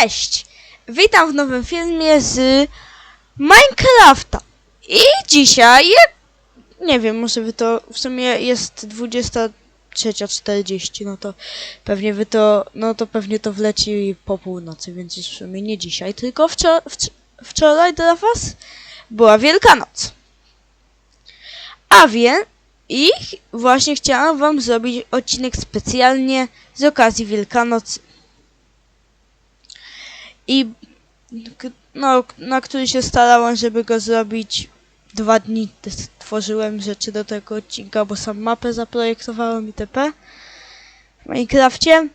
Cześć! Witam w nowym filmie z Minecrafta. I dzisiaj, nie wiem, może wy to, w sumie jest 23.40, no to pewnie wy to, no to pewnie to wleci po północy, więc w sumie nie dzisiaj, tylko wczor wcz wczoraj dla was była Wielkanoc. A więc, i właśnie chciałam wam zrobić odcinek specjalnie z okazji Wielkanocy. I no, na który się starałam, żeby go zrobić dwa dni. Tworzyłem rzeczy do tego odcinka, bo sam mapę zaprojektowałem itp. w Minecrafcie.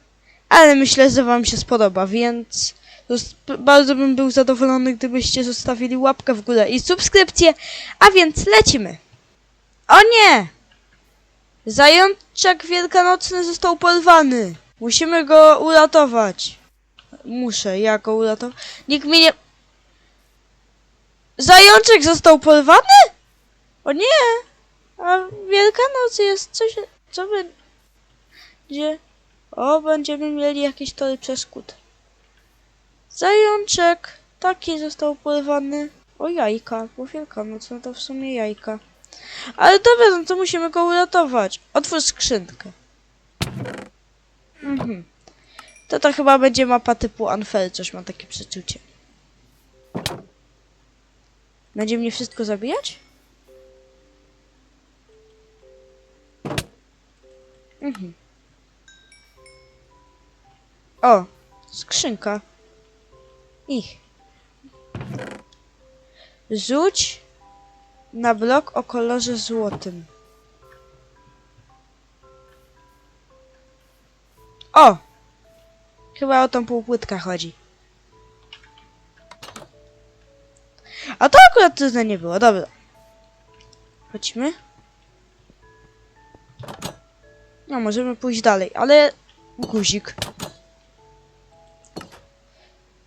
Ale myślę, że wam się spodoba, więc bardzo bym był zadowolony, gdybyście zostawili łapkę w górę i subskrypcję. A więc lecimy. O nie! Zajączek wielkanocny został porwany. Musimy go uratować. Muszę, ja go uratować. Nikt mnie nie... Zajączek został porwany? O nie! A Wielkanoc jest coś... Co będzie... O, będziemy mieli jakieś tory przeszkód. Zajączek taki został porwany. O jajka, bo Wielkanoc, no to w sumie jajka. Ale dobra, no to musimy go uratować. Otwórz skrzynkę. Mhm. To to chyba będzie mapa typu Unfair, coś mam takie przeczucie. Będzie mnie wszystko zabijać? Mhm. O, skrzynka. Ich. Rzuć na blok o kolorze złotym. O! Chyba o tą półpłytkę chodzi. A to akurat trudne nie było, dobra. Chodźmy. No, możemy pójść dalej, ale guzik.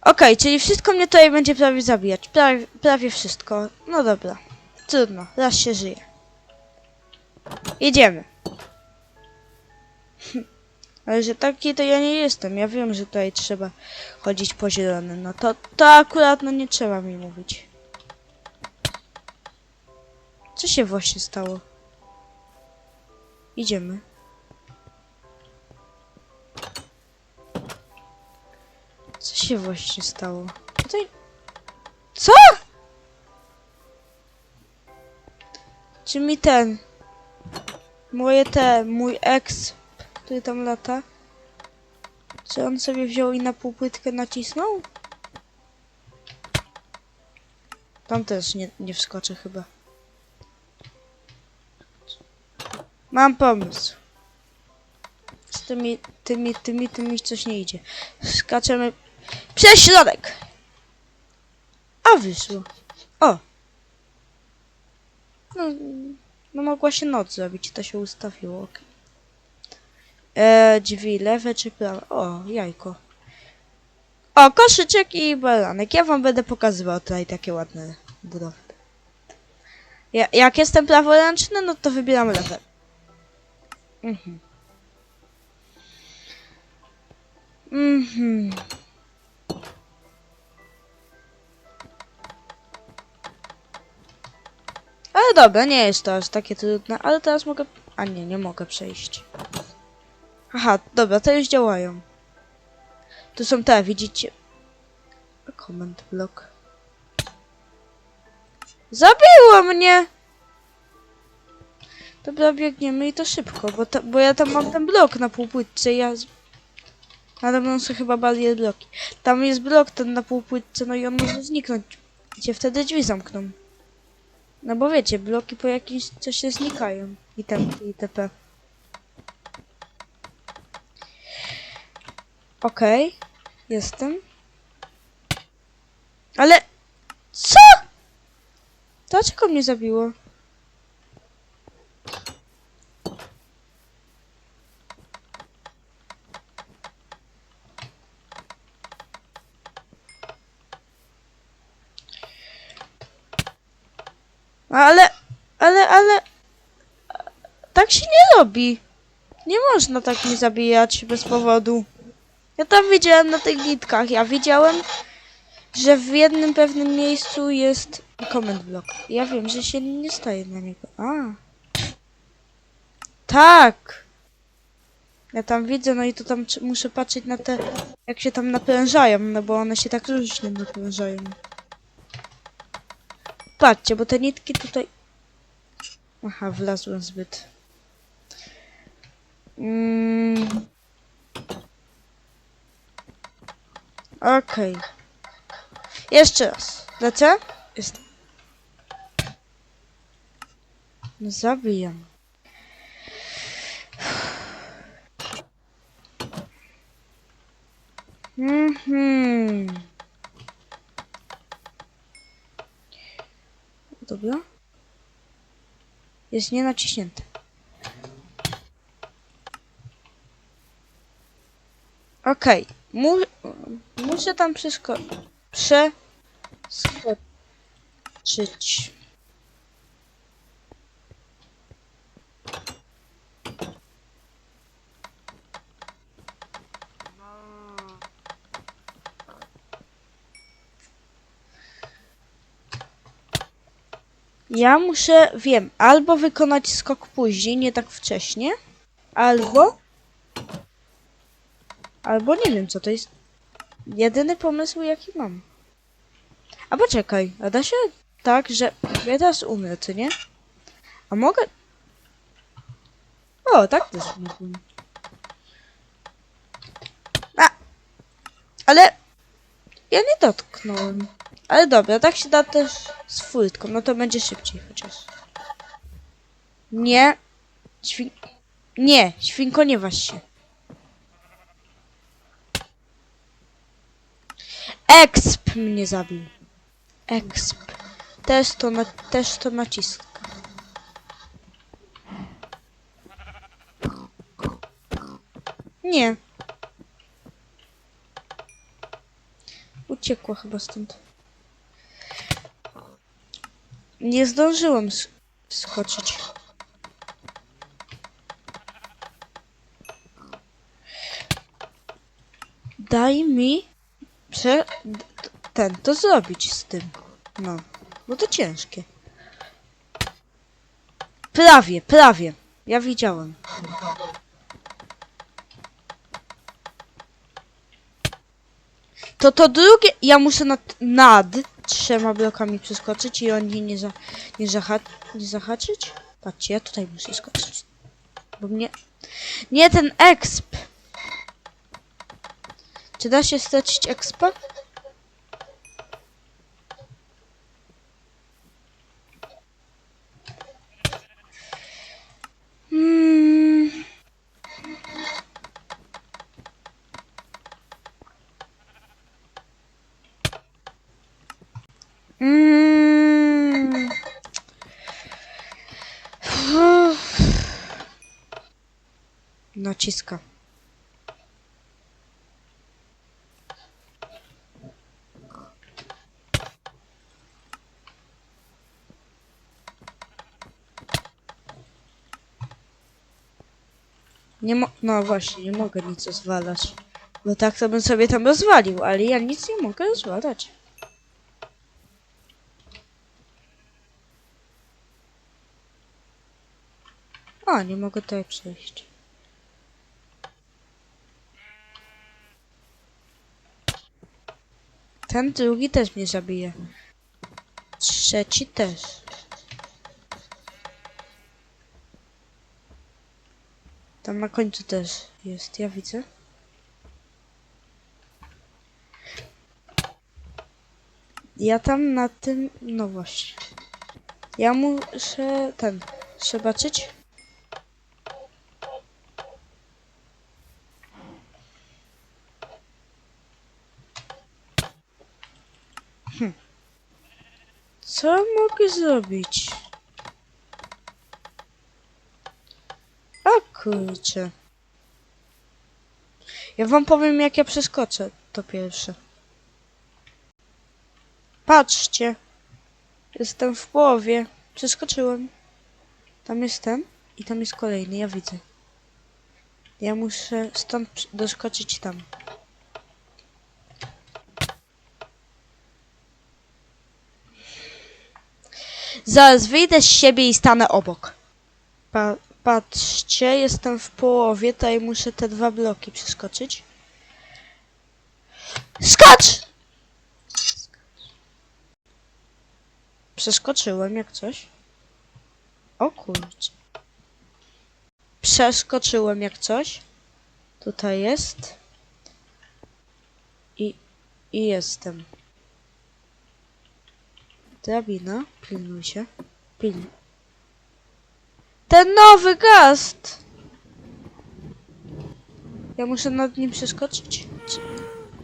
Okej, czyli wszystko mnie tutaj będzie prawie zabijać. Prawie, prawie wszystko. No dobra. Trudno, raz się żyje. Jedziemy. Ale że taki to ja nie jestem. Ja wiem, że tutaj trzeba chodzić po zielonym. No to, to akurat no nie trzeba mi mówić. Co się właśnie stało? Idziemy. Co się właśnie stało? Tutaj... Co? Czy mi ten... Moje te... Mój ex, który tam lata... Czy on sobie wziął i na półpłytkę nacisnął? Tam też nie, nie wskoczę chyba. Mam pomysł. Z tymi, tymi, tymi, tymi coś nie idzie. Skaczemy przez środek. A wyszło. O. No, no mogła się noc zrobić, to się ustawiło. ok. E, drzwi lewe czy prawe? O, jajko. O, koszyczek i baranek. Ja wam będę pokazywał tutaj takie ładne budowle. Ja, jak jestem praworęczny, no to wybieram lewe. Mhm. Mhm. Ale dobra, nie jest to aż takie trudne, ale teraz mogę... A nie, nie mogę przejść. Aha, dobra, to już działają. Tu są te, widzicie? Comment block. Zabiło mnie! Dobra, biegniemy i to szybko, bo, ta, bo ja tam mam ten blok na półpłytce, ja... z- Nade mną są chyba barier bloki. Tam jest blok ten na półpłytce, no i on może zniknąć. Cię wtedy drzwi zamkną. No bo wiecie, bloki po jakimś czasie znikają. I ten, i TP. Okej, jestem. Ale... Co? Dlaczego mnie zabiło? Ale, ale, ale... Tak się nie robi. Nie można tak mnie zabijać bez powodu. Ja tam widziałem na tych nitkach. Ja widziałem, że w jednym pewnym miejscu jest comment block. Ja wiem, że się nie staje na niego. A. Tak. Ja tam widzę, no i to tam muszę patrzeć na te, jak się tam naprężają, no bo one się tak różnie naprężają. Patrzcie, bo te nitki tutaj... Aha, wlazłem zbyt. Mm. Okej. Jeszcze raz. Lecę? Jest. No zabijam. Mhm. Dobra. Jest nienaciśnięte. Okej. Mu muszę tam przesko przeskoczyć. Ja muszę, wiem, albo wykonać skok później, nie tak wcześnie, albo... Albo nie wiem, co to jest. Jedyny pomysł, jaki mam. A poczekaj, a da się tak, że ja teraz umrę, czy nie? A mogę... O, tak też mógłbym. A! Ale... Ja nie dotknąłem. Ale dobra, tak się da też z furtką, no to będzie szybciej chociaż. Nie. Świn... Nie, świnko nie waż się. Exp mnie zabił. Exp. Też to, na, też to naciska. Nie. Uciekła chyba stąd. Nie zdążyłem sk- skoczyć. Daj mi prze... ten, to zrobić z tym. No, bo to ciężkie. Prawie, prawie. Ja widziałem. To to drugie, ja muszę nad, nad trzema blokami przeskoczyć i oni nie, za, nie, zaha, nie zahaczyć? Patrzcie, ja tutaj muszę skoczyć. Bo mnie... Nie, ten exp! Czy da się stracić expa? Hmm. Mm. Naciska. Nie mo- no właśnie, nie mogę nic rozwalać. Bo tak to bym sobie tam rozwalił, ale ja nic nie mogę rozwalać. A, nie mogę tutaj przejść. Ten drugi też mnie zabije. Trzeci też. Tam na końcu też jest, ja widzę. Ja tam na tym, no właśnie. Ja muszę ten, zobaczyć. Hm. Co mogę zrobić? Kurczę. Ja wam powiem, jak ja przeskoczę to pierwsze. Patrzcie. Jestem w połowie. Przeskoczyłem. Tam jestem i tam jest kolejny, ja widzę. Ja muszę stąd doskoczyć tam. Zaraz wyjdę z siebie i stanę obok. Pa patrzcie, jestem w połowie, tutaj muszę te dwa bloki przeskoczyć. Skocz! Przeskoczyłem jak coś. O kurczę. Przeskoczyłem jak coś. Tutaj jest. I, i jestem. Drabina. Pilnuj się. Pilnuj. Ten nowy gast! Ja muszę nad nim przeskoczyć? Czy...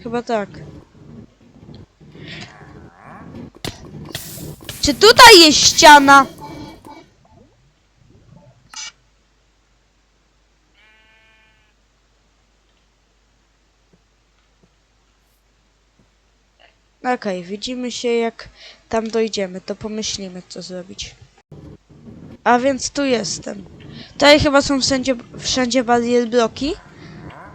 Chyba tak. Czy tutaj jest ściana? Okej, widzimy się jak tam dojdziemy, to pomyślimy co zrobić. A więc tu jestem. Tutaj chyba są wszędzie, wszędzie barier bloki,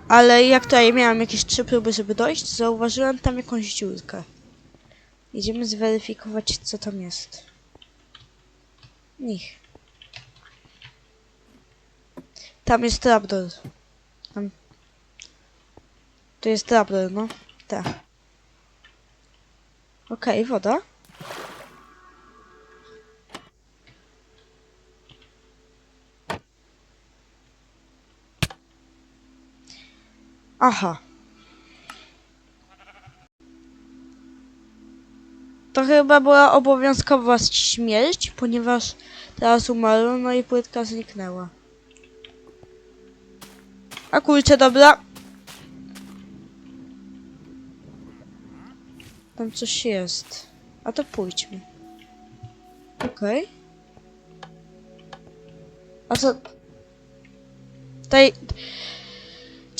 ale jak tutaj miałem jakieś trzy próby, żeby dojść, zauważyłem tam jakąś dziurkę. Idziemy zweryfikować, co tam jest. Nich. Tam jest trapdoor. Tam. Tu jest trapdoor, no. Tak. Okej, woda. Aha. To chyba była obowiązkowa śmierć, ponieważ teraz umarł, no i płytka zniknęła. A kurczę, dobra. Tam coś jest. A to pójdźmy. Okej. A co... Tutaj...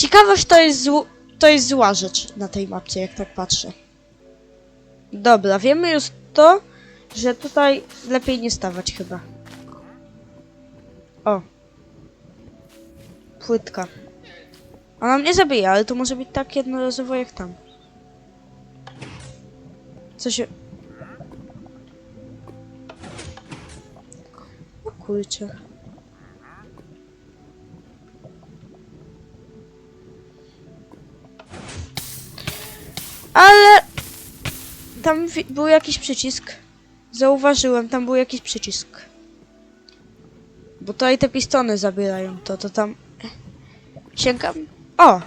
Ciekawość to jest, zł... to jest zła rzecz na tej mapce, jak tak patrzę. Dobra, wiemy już to, że tutaj lepiej nie stawać chyba. O. Płytka. Ona mnie zabija, ale to może być tak jednorazowo jak tam. Co się... O kurczę. Ale... Tam był jakiś przycisk. Zauważyłem, tam był jakiś przycisk. Bo tutaj te pistony zabierają to, to tam... Sięgam... O!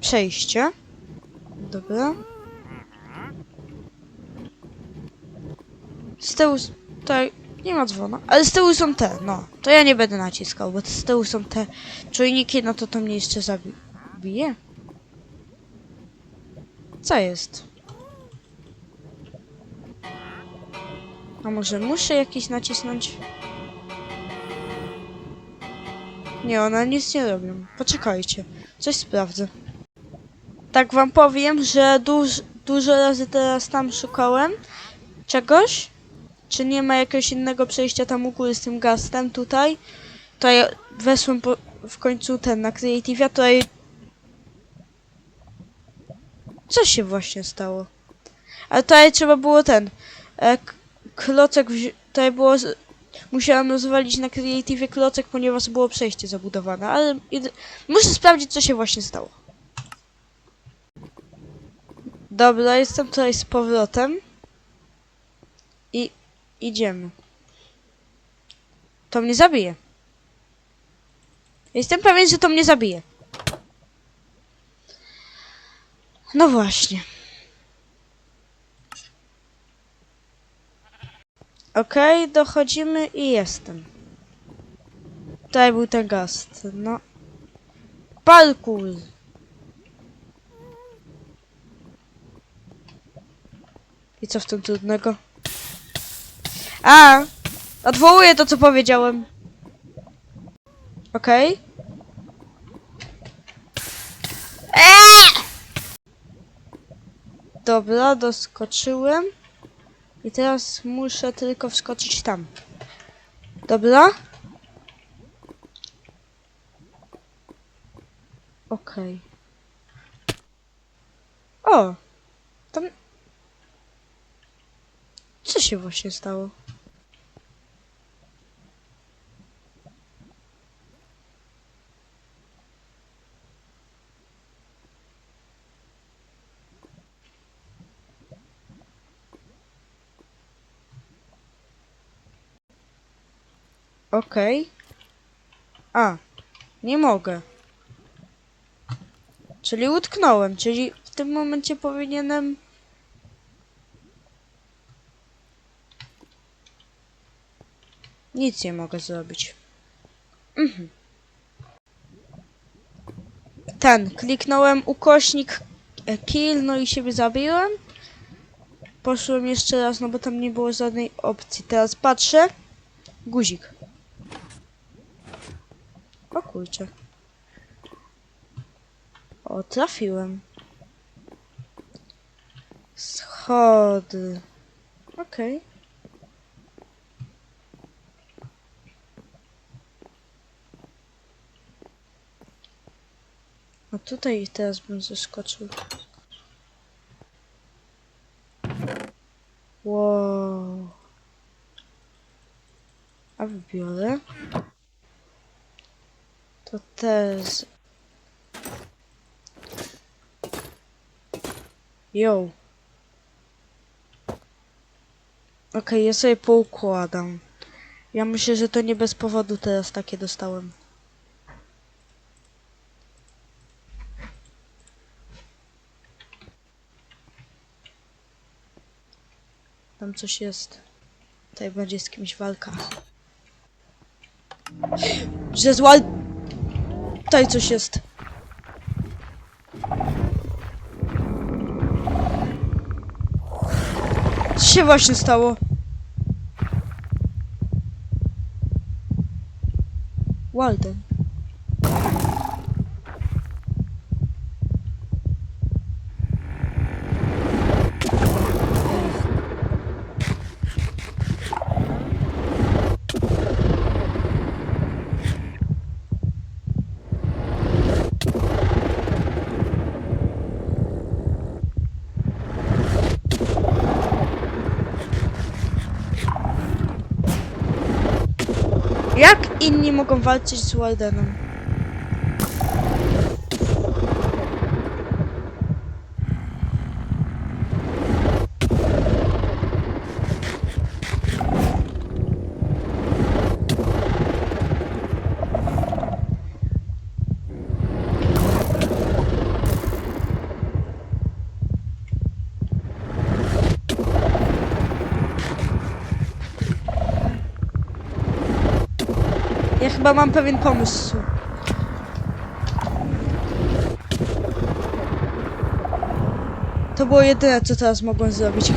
Przejście. Dobra. Z tyłu... Tutaj nie ma dzwona. Ale z tyłu są te, no. To ja nie będę naciskał, bo z tyłu są te czujniki, no to to mnie jeszcze zabije. Co jest? A może muszę jakiś nacisnąć? Nie, one nic nie robią. Poczekajcie. Coś sprawdzę. Tak wam powiem, że duż, dużo razy teraz tam szukałem czegoś. Czy nie ma jakiegoś innego przejścia tam u góry z tym gastem tutaj? To ja weszłem po, w końcu ten na Creative, tutaj Co się właśnie stało? Ale tutaj trzeba było ten. E, klocek wzi- Tutaj było. Z, musiałem rozwalić na Creative klocek, ponieważ było przejście zabudowane, ale muszę sprawdzić, co się właśnie stało. Dobra, jestem tutaj z powrotem. I idziemy. To mnie zabije. Jestem pewien, że to mnie zabije. No właśnie. Okej, dochodzimy i jestem. Tutaj był ten gast, no. Parkour. I co w tym trudnego? A! Odwołuję to, co powiedziałem. Okej. Eee! Dobra, doskoczyłem. I teraz muszę tylko wskoczyć tam. Dobra? Okej. O! Tam... Co się właśnie stało? Okej. A, nie mogę. Czyli utknąłem, czyli w tym momencie powinienem... Nic nie mogę zrobić. Mhm. Ten, kliknąłem ukośnik e, kill, no i siebie zabiłem. Poszłem jeszcze raz, no bo tam nie było żadnej opcji. Teraz patrzę. Guzik. O kurczę. O, trafiłem. Schody. Okej. A tutaj teraz bym zeskoczył. Wow. A wybiorę. To też. Yo. Okej, ja sobie poukładam. Ja myślę, że to nie bez powodu teraz takie dostałem. Tam coś jest. Tutaj będzie z kimś walka. Że zła... Tutaj coś jest. Co się właśnie stało? Walden. Jak inni mogą walczyć z Waldenem? Chyba mam pewien pomysł. To było jedyne, co teraz mogłem zrobić.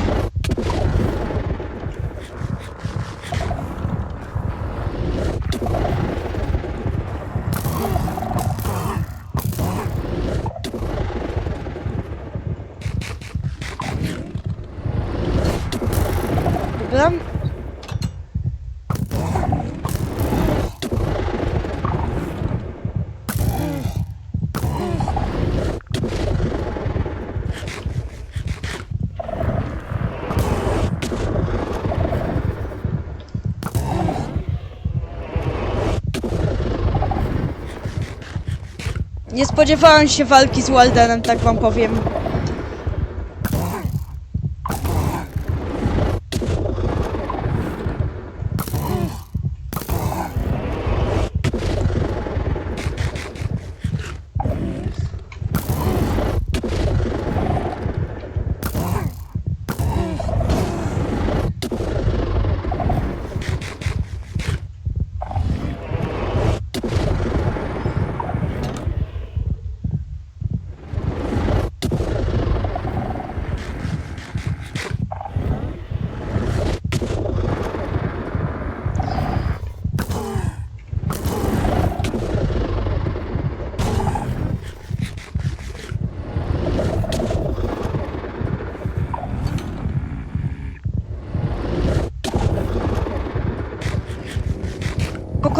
Nie spodziewałem się walki z Waldenem, tak wam powiem.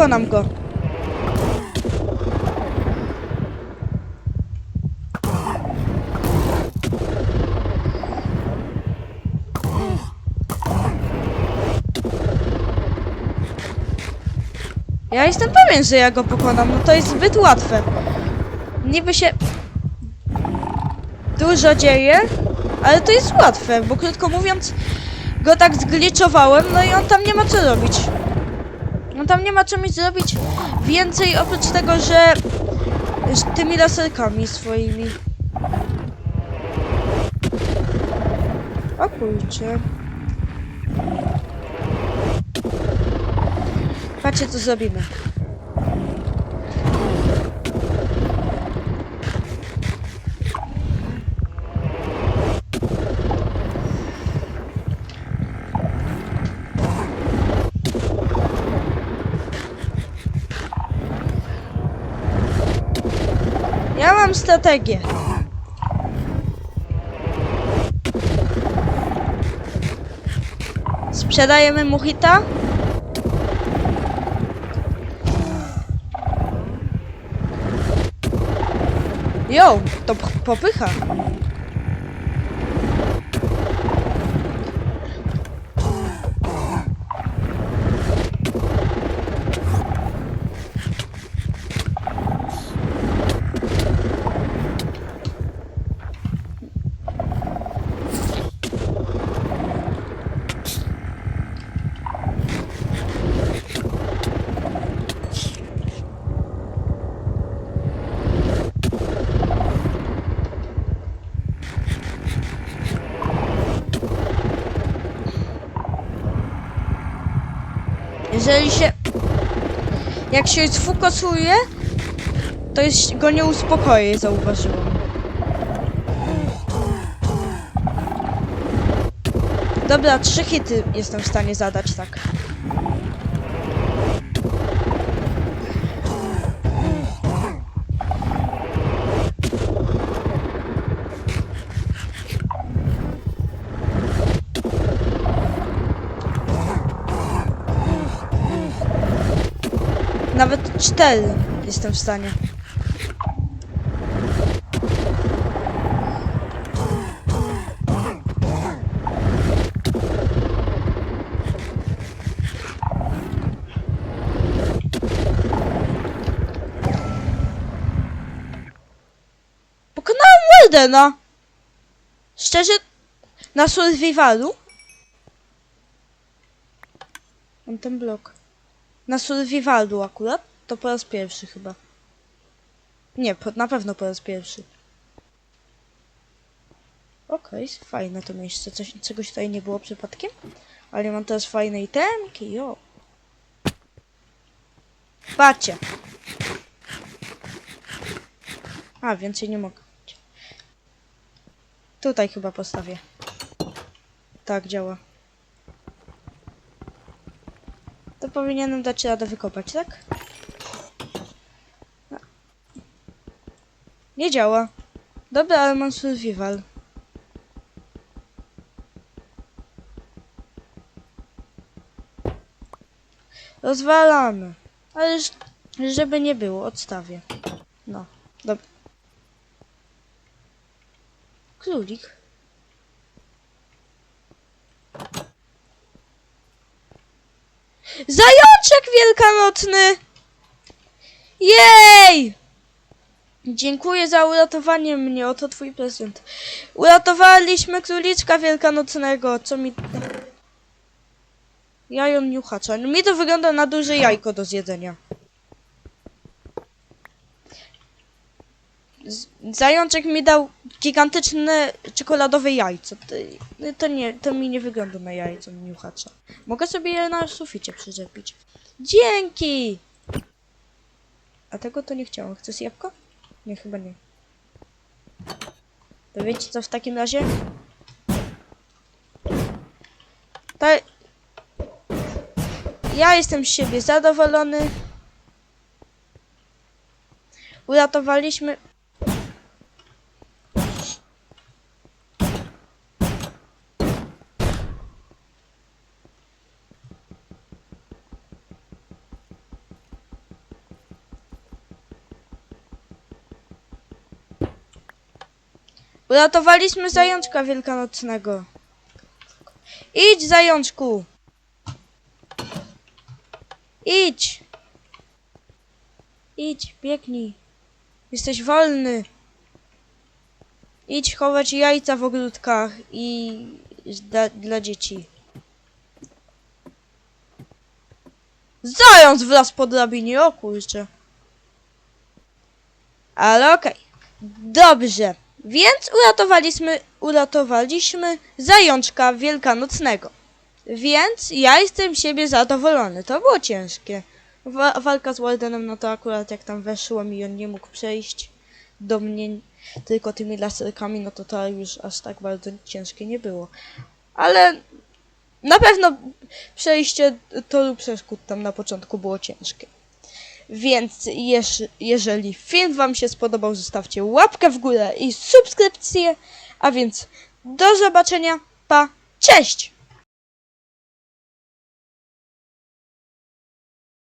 Nam go. Ja jestem pewien, że ja go pokonam. No to jest zbyt łatwe. Niby się dużo dzieje, ale to jest łatwe, bo krótko mówiąc go tak zgliczowałem, no i on tam nie ma co robić. Tam nie ma mi zrobić więcej oprócz tego, że że tymi laserkami swoimi. O kurczę. Patrzcie co zrobimy. Strategię. Sprzedajemy mu. Jo, to popycha. Jak się sfokusuje, to jest, go nie uspokoi, zauważyłam. Dobra, trzy hity jestem w stanie zadać, tak. Nawet cztery jestem w stanie. Pokonałem Wardena! Szczerze, na survivalu? Mam ten blok. Na survivalu akurat? To po raz pierwszy chyba. Nie, po, na pewno po raz pierwszy. Okej, fajne to miejsce. Coś, czegoś tutaj nie było przypadkiem. Ale mam teraz fajne itemki, jo. Patrzcie. A, więcej nie mogę. Tutaj chyba postawię. Tak, działa. To powinienem dać radę wykopać, tak? No. Nie działa. Dobra, ale mam survival. Rozwalamy. Ale żeby nie było, odstawię. No, dobra. Królik. Zajączek wielkanocny! Jej! Dziękuję za uratowanie mnie, oto twój prezent. Uratowaliśmy króliczka wielkanocnego, co mi... Jajo niuchacza. Mi to wygląda na duże jajko do zjedzenia. Zajączek mi dał gigantyczne czekoladowe jajco. To, to nie, to mi nie wygląda na jajco niuchacza. Mogę sobie je na suficie przyczepić. Dzięki! A tego to nie chciałam. Chcesz jabłko? Nie, chyba nie. To wiecie co w takim razie? To... Ja jestem z siebie zadowolony. Uratowaliśmy... Uratowaliśmy zajączka wielkanocnego. Idź, zajączku! Idź! Idź, biegnij. Jesteś wolny. Idź chować jajca w ogródkach i dla, dla dzieci. Zając wlazł po drabinie, o kurczę. Ale okej. Dobrze. Więc uratowaliśmy, uratowaliśmy zajączka wielkanocnego. Więc ja jestem siebie zadowolony. To było ciężkie. Wa- walka z Wardenem, no to akurat jak tam weszłem i on nie mógł przejść do mnie tylko tymi laserkami, no to to już aż tak bardzo ciężkie nie było. Ale na pewno przejście toru przeszkód tam na początku było ciężkie. Więc jeż, jeżeli film Wam się spodobał, zostawcie łapkę w górę i subskrypcję. A więc do zobaczenia. Pa, cześć!